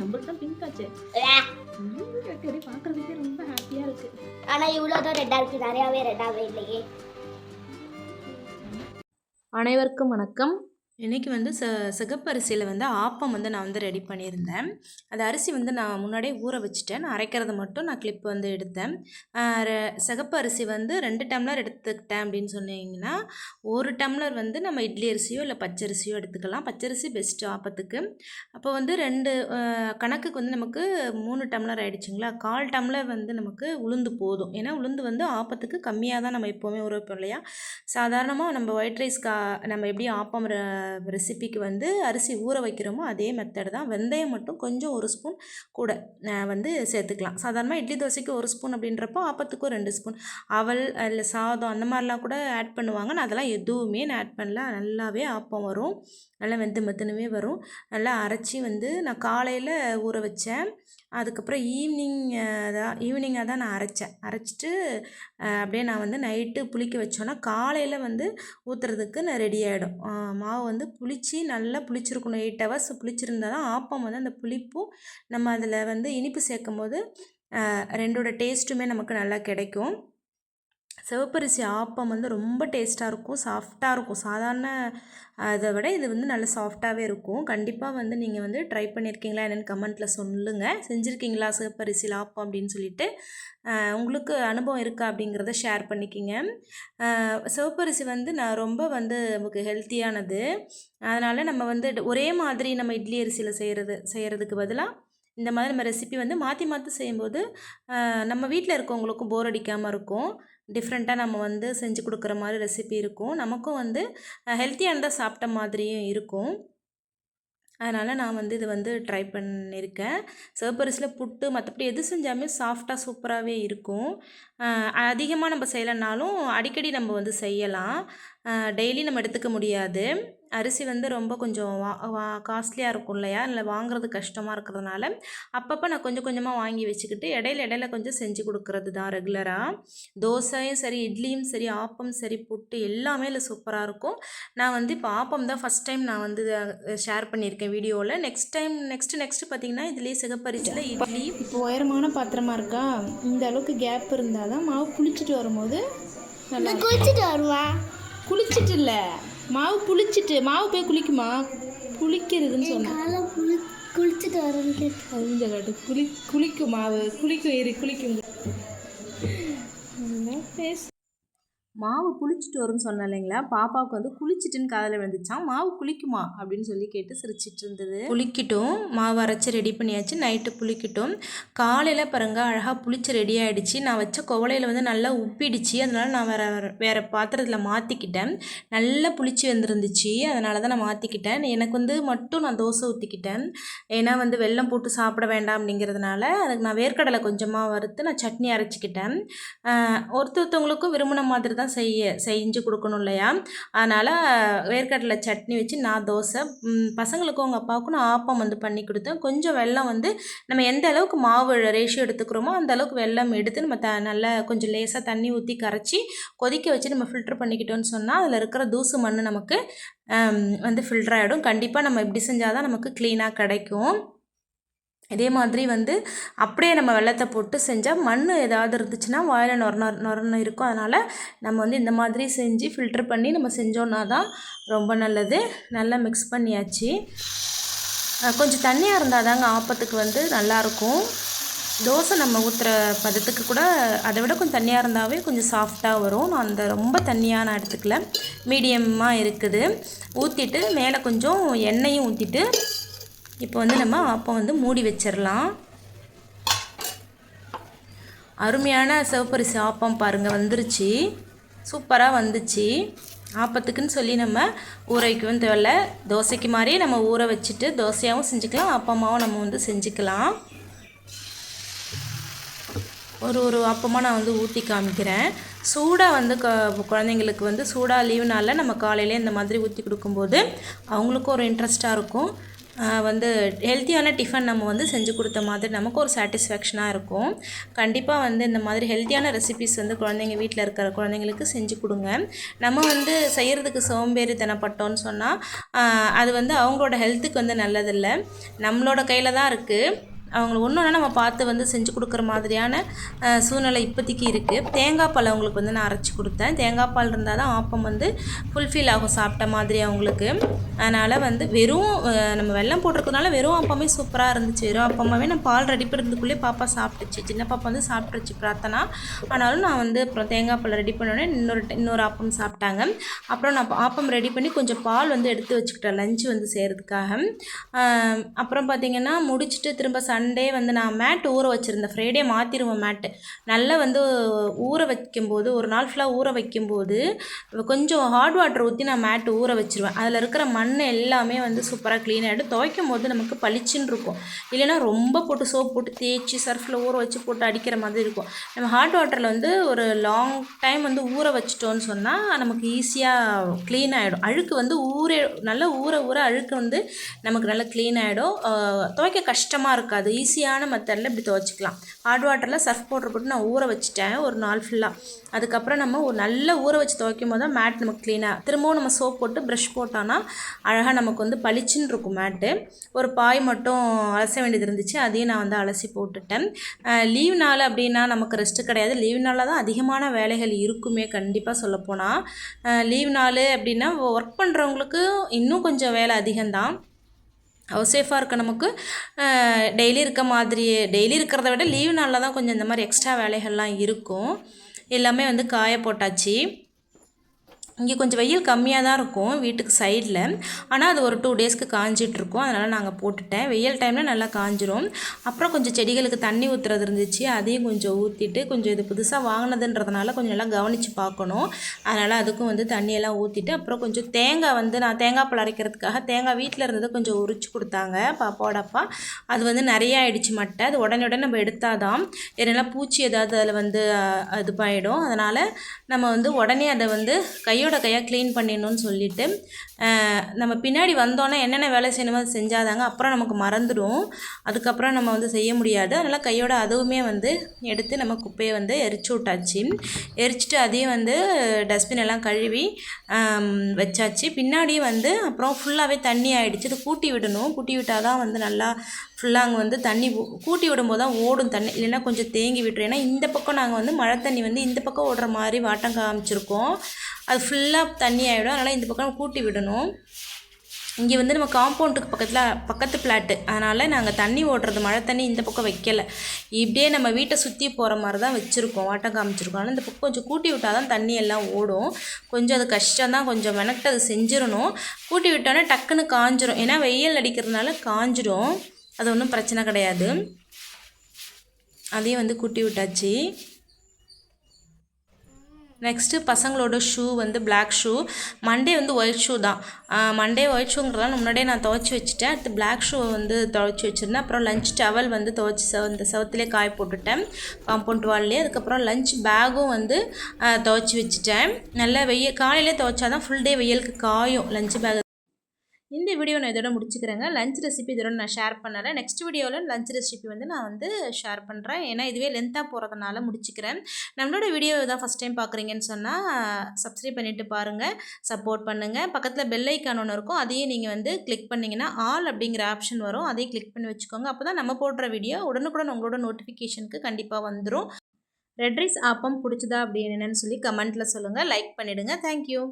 நம்மளுக்கு தான் பிங்க் ஆச்சு. பார்க்குறதுக்கே ரொம்ப ஹாப்பியாக நிறையாவே ரெட்டாவே இல்லையே. அனைவருக்கும் வணக்கம். இன்றைக்கி வந்து ச சிகப்பரிசியில் வந்து ஆப்பம் வந்து நான் வந்து ரெடி பண்ணியிருந்தேன். அந்த அரிசி வந்து நான் முன்னாடியே ஊற வச்சுட்டேன். நான் அரைக்கிறத மட்டும் நான் கிளிப் வந்து எடுத்தேன். ரெ- சிகப்பு அரிசி வந்து ரெண்டு டம்ளர் எடுத்துக்கிட்டேன் அப்படின்னு சொன்னீங்கன்னா ஒரு டம்ளர் வந்து நம்ம இட்லி அரிசியோ இல்லை பச்சரிசியோ எடுத்துக்கலாம். பச்சரிசி பெஸ்ட்டு ஆப்பத்துக்கு. அப்போ வந்து ரெண்டு கணக்குக்கு வந்து நமக்கு மூணு டம்ளர் ஆகிடுச்சிங்களா கால் டம்ளர் வந்து நமக்கு உளுந்து போதும். ஏன்னா உளுந்து வந்து ஆப்பத்துக்கு கம்மியாக தான் நம்ம எப்போவுமே ஊற வைப்போம் இல்லையா? சாதாரணமாக நம்ம ஒயிட் ரைஸ் கா நம்ம எப்படி ஆப்பம் ரெசிபிக்கு வந்து அரிசி ஊற வைக்கிறோமோ அதே மெத்தட் தான். வெந்தயம் மட்டும் கொஞ்சம் ஒரு ஸ்பூன் கூட வந்து சேர்த்துக்கலாம். சாதாரணமாக இட்லி தோசைக்கு ஒரு ஸ்பூன் அப்படின்றப்போ ஆப்பத்துக்கும் ரெண்டு ஸ்பூன் அவல் இல்லை சாதம் அந்த மாதிரிலாம் கூட ஆட் பண்ணுவாங்க. நான் அதெல்லாம் எதுவுமே நான் ஆட் பண்ணல. நல்லாவே ஆப்பம் வரும். நல்லா வெந்து மெத்துனவே வரும். நல்லா அரைச்சி வந்து நான் காலையில் ஊற வச்சேன். அதுக்கப்புறம் ஈவினிங் தான் ஈவினிங்காக தான் நான் அரைச்சேன். அரைச்சிட்டு அப்படியே நான் வந்து நைட்டு புளிக்க வச்சோன்னா காலையில் வந்து ஊற்றுறதுக்கு நான் ரெடி ஆகிடும் மாவு வந்து புளிச்சு நல்லா புளிச்சிருக்கணும். எயிட் ஹவர்ஸ் புளிச்சிருந்தா தான் ஆப்பம் வந்து அந்த புளிப்பும் நம்ம அதில் வந்து இனிப்பு சேர்க்கும் போது ரெண்டோட டேஸ்ட்டுமே நமக்கு நல்லா கிடைக்கும். சிவப்பரிசி ஆப்பம் வந்து ரொம்ப டேஸ்ட்டாக இருக்கும் சாஃப்டாக இருக்கும். சாதாரண அதை விட இது வந்து நல்ல சாஃப்டாகவே இருக்கும். கண்டிப்பாக வந்து நீங்கள் வந்து ட்ரை பண்ணியிருக்கீங்களா என்னென்னு கமெண்ட்டில் சொல்லுங்கள் செஞ்சுருக்கீங்களா சிவப்பரிசியில் ஆப்பம் அப்படின்னு சொல்லிட்டு? உங்களுக்கு அனுபவம் இருக்கா அப்படிங்கிறத ஷேர் பண்ணிக்கிங்க. சிவப்பரிசி வந்து நான் ரொம்ப வந்து நமக்கு ஹெல்த்தியானது அதனால் நம்ம வந்து ஒரே மாதிரி நம்ம இட்லி அரிசியில் செய்கிறது செய்கிறதுக்கு பதிலாக இந்த மாதிரி நம்ம ரெசிபி வந்து மாற்றி மாற்றி செய்யும்போது நம்ம வீட்டில் இருக்கவங்களுக்கும் போர் அடிக்காமல் இருக்கும். டிஃப்ரெண்ட்டாக நம்ம வந்து செஞ்சு கொடுக்குற மாதிரி ரெசிபி இருக்கும். நமக்கும் வந்து ஹெல்த்தியானதாக சாப்பிட்ட மாதிரியும் இருக்கும். அதனால் நான் வந்து இது வந்து ட்ரை பண்ணியிருக்கேன் சிவப்பரிசியில் புட்டு மற்றபடி எது செஞ்சாலுமே சாஃப்டாக சூப்பராகவே இருக்கும். அதிகமாக நம்ம செய்யலைனாலும் அடிக்கடி நம்ம வந்து செய்யலாம். டெய்லி நம்ம எடுத்துக்க முடியாது. அரிசி வந்து ரொம்ப கொஞ்சம் வா வா காஸ்ட்லியாக இருக்கும் இல்லையா? இல்லை வாங்குறது கஷ்டமாக இருக்கிறதுனால அப்பப்போ நான் கொஞ்சம் கொஞ்சமாக வாங்கி வச்சுக்கிட்டு இடையில இடையில கொஞ்சம் செஞ்சு கொடுக்கறது தான் ரெகுலராக தோசையும் சரி இட்லியும் சரி ஆப்பம் சரி புட்டு எல்லாமே இல்லை சூப்பராக இருக்கும். நான் வந்து இப்போ ஆப்பம் தான் ஃபஸ்ட் டைம் நான் வந்து ஷேர் பண்ணியிருக்கேன் வீடியோவில். நெக்ஸ்ட் டைம் நெக்ஸ்ட் நெக்ஸ்ட் பார்த்தீங்கன்னா இதுலேயே சிகப்பரிசியில் இட்லி. இப்போ உயரமான பாத்திரமா இருக்கா? இந்த அளவுக்கு கேப் இருந்தால் தான் மாவு புளிச்சிட்டு வரும்போது நல்லா. குளிச்சுட்டு வருவா. குளிச்சிட்டு இல்லை? மாவு புளிச்சிட்டு மாவு போய் குளிக்குமா? குளிக்கிறதுன்னு சொன்னேன். குளிச்சுட்டு வரேன்னு அறிஞ்ச காட்டு. குளி குளிக்கும் மாவு. குளிக்கும் இரு குளிக்கும். பேச மாவு புளிச்சிட்டு வரும்னு சொன்னேன் இல்லைங்களா? பாப்பாவுக்கு வந்து குளிச்சிட்டுன்னு காதில் விழுந்துச்சான் மாவு குளிக்குமா? அப்படின்னு சொல்லி கேட்டு சிரிச்சிட்டு இருந்தது. புளிக்கட்டும் மாவு அரைச்சி ரெடி பண்ணியாச்சு. நைட்டு புளிக்கட்டும் காலையில் பாருங்க அழகாக புளிச்சு ரெடி ஆகிடுச்சு நான் வச்ச கோவலையில் வந்து நல்லா உப்பிடுச்சு. அதனால் நான் வேற வேறு பாத்திரத்தில் மாற்றிக்கிட்டேன் நல்லா புளிச்சு வந்துருந்துச்சு. அதனால தான் நான் மாற்றிக்கிட்டேன் எனக்கு வந்து மட்டும் நான் தோசை ஊற்றிக்கிட்டேன் ஏன்னா வந்து வெல்லம் போட்டு சாப்பிட வேண்டாம் அப்படிங்கிறதுனால அதுக்கு நான் வேர்க்கடலை கொஞ்சமாக வறுத்து நான் சட்னி அரைச்சிக்கிட்டேன். ஒருத்தவங்களுக்கும் விரும்பின மாதிரி தான் செய்ய செஞ்சு கொடுக்கணும் இல்லையா? அதனால் வேர்க்கடலை சட்னி வச்சு நான் தோசை பசங்களுக்கும் அவங்க அப்பாவுக்கும் நான் ஆப்பம் வந்து பண்ணி கொடுத்தேன். கொஞ்சம் வெல்லம் வந்து நம்ம எந்த அளவுக்கு மாவு ரேஷியோ எடுத்துக்கிறோமோ அந்த அளவுக்கு வெல்லம் எடுத்து நம்ம த நல்லா கொஞ்சம் லேசாக தண்ணி ஊற்றி கரைச்சி கொதிக்க வச்சு நம்ம ஃபில்ட்ரு பண்ணிக்கிட்டோன்னு சொன்னால் அதில் இருக்கிற தூசு மண் நமக்கு வந்து ஃபில்டர் ஆகிடும் கண்டிப்பாக நம்ம இப்படி செஞ்சால் தான் நமக்கு க்ளீனாக கிடைக்கும். இதே மாதிரி வந்து அப்படியே நம்ம வெள்ளத்தை போட்டு செஞ்சால் மண் ஏதாவது இருந்துச்சுன்னா வாயில் நொர நொர நொரன்னு இருக்கும். அதனால் நம்ம வந்து இந்த மாதிரி செஞ்சு ஃபில்டர் பண்ணி நம்ம செஞ்சோன்னா தான் ரொம்ப நல்லது. நல்லா மிக்ஸ் பண்ணியாச்சு. கொஞ்சம் தண்ணியாக இருந்தால் தாங்க ஆப்பத்துக்கு வந்து நல்லாயிருக்கும் தோசை நம்ம ஊற்றுற பதத்துக்கு கூட அதை விட கொஞ்சம் தண்ணியாக இருந்தாவே கொஞ்சம் சாஃப்டாக வரும். நான் அந்த ரொம்ப தண்ணியாக நான் எடுத்துக்கல. மீடியமாக இருக்குது. ஊற்றிட்டு மேலே கொஞ்சம் எண்ணெயும் ஊற்றிட்டு இப்போ வந்து நம்ம ஆப்பம் வந்து மூடி வச்சிடலாம் அருமையான சிவப்பரிசி ஆப்பம் பாருங்கள் வந்துருச்சு. சூப்பராக வந்துச்சு. ஆப்பத்துக்குன்னு சொல்லி நம்ம ஊற வைக்கவும் தேவையில்ல தோசைக்கு மாதிரி நம்ம ஊற வச்சுட்டு தோசையாகவும் செஞ்சுக்கலாம் ஆப்பமாகவும் நம்ம வந்து செஞ்சுக்கலாம். ஒரு ஒரு ஆப்பமாக நான் வந்து ஊற்றி காமிக்கிறேன். சூடாக வந்து க குழந்தைங்களுக்கு வந்து சூடாக லீவு நாளில் நம்ம காலையிலே இந்த மாதிரி ஊற்றி கொடுக்கும்போது அவங்களுக்கும் ஒரு இன்ட்ரெஸ்ட்டாக இருக்கும். வந்து ஹெல்த்தியான டிஃபன் நம்ம வந்து செஞ்சு கொடுத்த மாதிரி நமக்கு ஒரு சாட்டிஸ்ஃபேக்ஷனாக இருக்கும். கண்டிப்பாக வந்து இந்த மாதிரி ஹெல்த்தியான ரெசிபிஸ் வந்து குழந்தைங்க வீட்டில் இருக்கிற குழந்தைங்களுக்கு செஞ்சு கொடுங்க. நம்ம வந்து செய்கிறதுக்கு சோம்பேறித்தனப்பட்டோம்னு சொன்னால் அது வந்து அவங்களோட ஹெல்த்துக்கு வந்து நல்லதில்லை. நம்மளோட கையில் தான் இருக்குது அவங்கள ஒன்று ஒன்றா நம்ம பார்த்து வந்து செஞ்சு கொடுக்குற மாதிரியான சூழ்நிலை இப்போதைக்கு இருக்குது தேங்காய் பால் அவங்களுக்கு வந்து நான் அரைச்சி கொடுத்தேன். தேங்காய் பால் இருந்தால் தான் ஆப்பம் வந்து ஃபுல்ஃபில் ஆகும் சாப்பிட்ட மாதிரி அவங்களுக்கு. அதனால் வந்து வெறும் நம்ம வெள்ளம் போட்டிருக்கனால வெறும் அப்பமே சூப்பராக இருந்துச்சு. வெறும் அப்பமாவே நான் பால் ரெடி பண்ணுறதுக்குள்ளே பாப்பா சாப்பிட்டுச்சு. சின்ன பாப்பா வந்து சாப்பிட்டுருச்சு பிரார்த்தனா. ஆனாலும் நான் வந்து அப்புறம் தேங்காய் பால் ரெடி பண்ணோடனே இன்னொரு இன்னொரு ஆப்பம் சாப்பிட்டாங்க. அப்புறம் நான் ஆப்பம் ரெடி பண்ணி கொஞ்சம் பால் வந்து எடுத்து வச்சுக்கிட்டேன் லஞ்சு வந்து செய்கிறதுக்காக அப்புறம் பார்த்திங்கன்னா முடிச்சுட்டு திரும்ப சண்டே வந்து நான் மேட் ஊற வச்சுருந்தேன். ஃப்ரைடே மாற்றிடுவேன் மேட்டு நல்லா வந்து ஊற வைக்கும்போது ஒரு நாள் ஃபுல்லாக ஊற வைக்கும்போது கொஞ்சம் ஹாட் வாட்டர் ஊற்றி நான் மேட் ஊற வச்சுருவேன். அதில் இருக்கிற மண் எல்லாமே வந்து சூப்பராக க்ளீன் ஆகிட்டு துவைக்கும் போது நமக்கு பளிச்சுன்னு இருக்கும். இல்லைன்னா ரொம்ப போட்டு சோப் போட்டு தேய்ச்சி சர்ஃபில் ஊற வச்சு போட்டு அடிக்கிற மாதிரி இருக்கும். நம்ம ஹாட் வாட்டரில் வந்து ஒரு லாங் டைம் வந்து ஊற வச்சிட்டோன்னு சொன்னால் நமக்கு ஈஸியாக க்ளீன் ஆகிடும் அழுக்கு வந்து ஊற நல்லா ஊற ஊற அழுக்கு வந்து நமக்கு நல்லா க்ளீன் ஆகிடும் துவைக்க கஷ்டமாக இருக்காது. ஈஸியான மெத்தடில் இப்படி துவைச்சிக்கலாம். ஹாட் வாட்டரில் சர்ஃப் பவுடர் போட்டு நான் ஊற வச்சுட்டேன் ஒரு நாள் ஃபுல்லாக அதுக்கப்புறம் நம்ம ஒரு நல்ல ஊற வச்சு துவைக்கும் போது தான் மேட் நமக்கு க்ளீனாக திரும்பவும் நம்ம சோப் போட்டு ப்ரஷ் போட்டோன்னா அழகாக நமக்கு வந்து பளிச்சுன்னு இருக்கும் மேட்டு ஒரு பாய் மட்டும் அலச வேண்டியது இருந்துச்சு அதையும் நான் வந்து அலசி போட்டுட்டேன். லீவ் நாள் அப்படின்னா நமக்கு ரெஸ்ட்டு கிடையாது. லீவ் நாளில் தான் அதிகமான வேலைகள் இருக்குமே கண்டிப்பாக சொல்லப்போனால் லீவ் நாள் அப்படின்னா ஒர்க் பண்ணுறவங்களுக்கு இன்னும் கொஞ்சம் வேலை அதிகம்தான். ஹவுஸ் சேஃபாக இருக்க நமக்கு டெய்லி இருக்க மாதிரி டெய்லி இருக்கிறத விட லீவ் நாளில் தான் கொஞ்சம் இந்த மாதிரி எக்ஸ்ட்ரா வேலைகள்லாம் இருக்கும். எல்லாமே வந்து காய போட்டாச்சு. இங்கே கொஞ்சம் வெயில் கம்மியாக தான் இருக்கும் வீட்டுக்கு சைடில் ஆனால் அது ஒரு டூ டேஸ்க்கு காஞ்சிட்ருக்கும் அதனால் நாங்கள் போட்டுட்டேன். வெயில் டைமில் நல்லா காஞ்சிரும். அப்புறம் கொஞ்சம் செடிகளுக்கு தண்ணி ஊற்றுறது இருந்துச்சு. அதையும் கொஞ்சம் ஊற்றிட்டு கொஞ்சம் இது புதுசாக வாங்கினதுன்றதுனால கொஞ்சம் நல்லா கவனித்து பார்க்கணும். அதனால் அதுக்கும் வந்து தண்ணியெல்லாம் ஊற்றிட்டு அப்புறம் கொஞ்சம் தேங்காய் வந்து நான் தேங்காய் பழம் அரைக்கிறதுக்காக தேங்காய் வீட்டில் இருந்தது கொஞ்சம் உரிச்சு கொடுத்தாங்க பாப்பாவோட அப்பா. அது வந்து நிறையா ஆயிடுச்சு மட்டை. அது உடனே உடனே நம்ம எடுத்தால் தான் ஏன்னா பூச்சி ஏதாவது அதில் வந்து இது பண்ணிடும் அதனால் நம்ம வந்து உடனே அதை வந்து கையோட கையாக க்ளீன் பண்ணிடணும்னு சொல்லிட்டு நம்ம பின்னாடி வந்தோன்னே என்னென்ன வேலை செய்யணுமோ அதை செஞ்சாதாங்க அப்புறம் நமக்கு மறந்துடும். அதுக்கப்புறம் நம்ம வந்து செய்ய முடியாது. அதனால் கையோட அதுவுமே வந்து எடுத்து நம்ம குப்பையை வந்து எரிச்சு விட்டாச்சு. எரிச்சிட்டு அதையும் வந்து டஸ்ட்பின் எல்லாம் கழுவி வச்சாச்சு. பின்னாடி வந்து அப்புறம் ஃபுல்லாகவே தண்ணி ஆகிடுச்சு இது கூட்டி விடணும். கூட்டி விட்டால் தான் வந்து நல்லா ஃபுல்லாக அங்கே வந்து தண்ணி கூட்டி விடும்போது தான் ஓடும் தண்ணி. இல்லைன்னா கொஞ்சம் தேங்கி விட்டுரும். ஏன்னா இந்த பக்கம் நாங்கள் வந்து மழை தண்ணி வந்து இந்த பக்கம் ஓடுற மாதிரி வாட்டம் காமிச்சிருக்கோம். அது ஃபுல்லாக தண்ணி ஆகிடும் அதனால் இந்த பக்கம் கூட்டி விடணும். இங்கே வந்து நம்ம காம்பவுண்டுக்கு பக்கத்தில் பக்கத்து பிளாட்டு அதனால் நாங்கள் தண்ணி ஓடுறது மழை தண்ணி இந்த பக்கம் வைக்கலை. இப்படியே நம்ம வீட்டை சுற்றி போகிற மாதிரி தான் வச்சுருக்கோம். வாட்டம் காமிச்சிருக்கோம். ஆனால் இந்த பக்கம் கொஞ்சம் கூட்டி விட்டால் தான் தண்ணி எல்லாம் ஓடும். கொஞ்சம் அது கஷ்டம் தான். கொஞ்சம் மெனக்கிட்டு அது செஞ்சிடணும். கூட்டி விட்டோன்னே டக்குன்னு காஞ்சிரும். ஏன்னா வெயில் அடிக்கிறதுனால காஞ்சிடும். அது ஒன்றும் பிரச்சனை கிடையாது. அதையும் வந்து குட்டி விட்டாச்சு. நெக்ஸ்ட்டு பசங்களோட ஷூ வந்து பிளாக் ஷூ மண்டே வந்து ஒயிட் ஷூ தான். மண்டே ஒயிட் ஷூங்கிறதால முன்னாடியே நான் துவைச்சி வச்சுட்டேன். அடுத்து பிளாக் ஷூ வந்து துவைச்சி வச்சுருந்தேன். அப்புறம் லஞ்ச் டவல் வந்து துவைச்சி செவ இந்த செவத்துலேயே காய போட்டுட்டேன். காம்பவுண்ட் வால்லே அதுக்கப்புறம் லஞ்ச் பேக்கும் வந்து துவைச்சி வச்சுட்டேன். நல்லா வெயில் காலையிலே துவைச்சா தான் ஃபுல் டே வெயிலுக்கு காயும். லஞ்ச் பேக் இந்த வீடியோ நான் இதோட முடிச்சுக்கிறேங்க. லஞ்ச் ரெசிபி இதோட நான் ஷேர் பண்ணலை நெக்ஸ்ட் வீடியோவில் லஞ்ச் ரெசிபி வந்து நான் வந்து ஷேர் பண்ணுறேன் ஏன்னா இதுவே லென்த்தாக போகிறதுனால முடிச்சுக்கிறேன். நம்மளோட வீடியோ தான் ஃபஸ்ட் டைம் பார்க்குறீங்கன்னு சொன்னால் சப்ஸ்கிரைப் பண்ணிவிட்டு பாருங்கள் சப்போர்ட் பண்ணுங்கள் பக்கத்தில் பெல் ஐக்கான் ஒன்று இருக்கும். அதையும் நீங்கள் வந்து கிளிக் பண்ணிங்கன்னா ஆல் அப்படிங்கிற ஆப்ஷன் வரும். அதையும் கிளிக் பண்ணி வச்சுக்கோங்க. அப்போ தான் நம்ம போடுற வீடியோ உடனுக்குடன் உங்களோட நோட்டிஃபிகேஷனுக்கு கண்டிப்பாக வந்துடும் ரெட் ரைஸ் ஆப்பம் பிடிச்சதா அப்படின்னு என்னென்னு சொல்லி கமெண்ட்டில் சொல்லுங்கள் லைக் பண்ணிவிடுங்க தேங்க்யூ